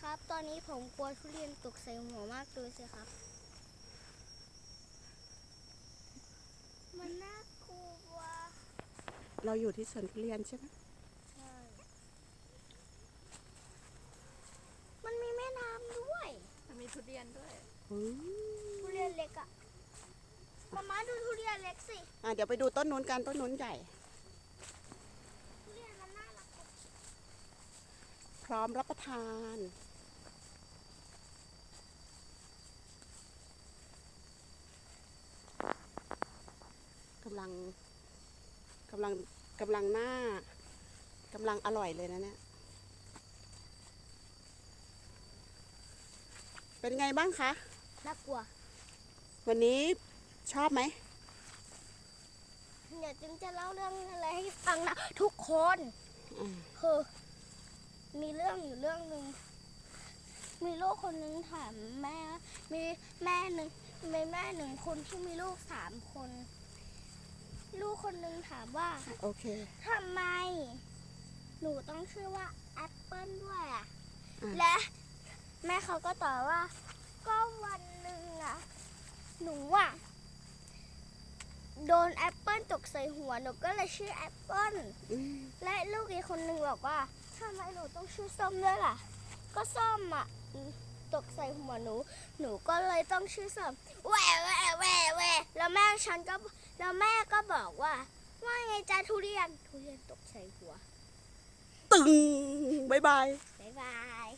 ครับ ตอนนี้ผมกลัวทุเรียนตกใส่หัวมากดูสิครับ มันน่ากลัว เราอยู่ที่สวนทุเรียนใช่ไหมใช่ มันมีแม่น้ำด้วย มันมีทุเรียนด้วย อืมทุเรียนเล็กอะมามาดูทุเรียนเล็กสิ อะเดี๋ยวไปดูต้นนู้นกันต้นนู้นใหญ่ ทุเรียนมันน่ารักกว่า พร้อมรับประทาน กำลังกำลังกำลังหน้ากำลังอร่อยเลยนะเนี่ย เป็นไงบ้างคะ น่ากลัว วันนี้ชอบไหม เดี๋ยวจึงจะเล่าเรื่องอะไรให้ฟังนะทุกคนอ่าคือ มีเรื่องอยู่เรื่องหนึ่งมีลูกคนหนึงถามแม่ มีแม่หนึ่งมีแม่หนึ่งคนที่มีลูกสามคน ลูกคนหนึงถามว่าโอเคทำไม หนูต้องชื่อว่าแอปเปิลด้วยอะอะ และแม่เขาก็ตอบว่า ก็วันหนึ่งอะ หนูอะโดนแอปเปิลตกใส่หัวหนูก็เลยชื่อแอปเปิลอืมและลูกอีกคนหนึ่งบอกว่า ทำไมหนูต้องชื่อส้มด้วยล่ะ ก็ส้มอะตกใส่หัวหนู หนูก็เลยต้องชื่อส้มแหวะแหวะแหวะแหวะแล้วแม่ฉันก็แล้วแม่ก็บอกว่า ว่าไงจ้าทุเรียนทุเรียนตกใส่หัว ตึงบายบาย บ๊ายบาย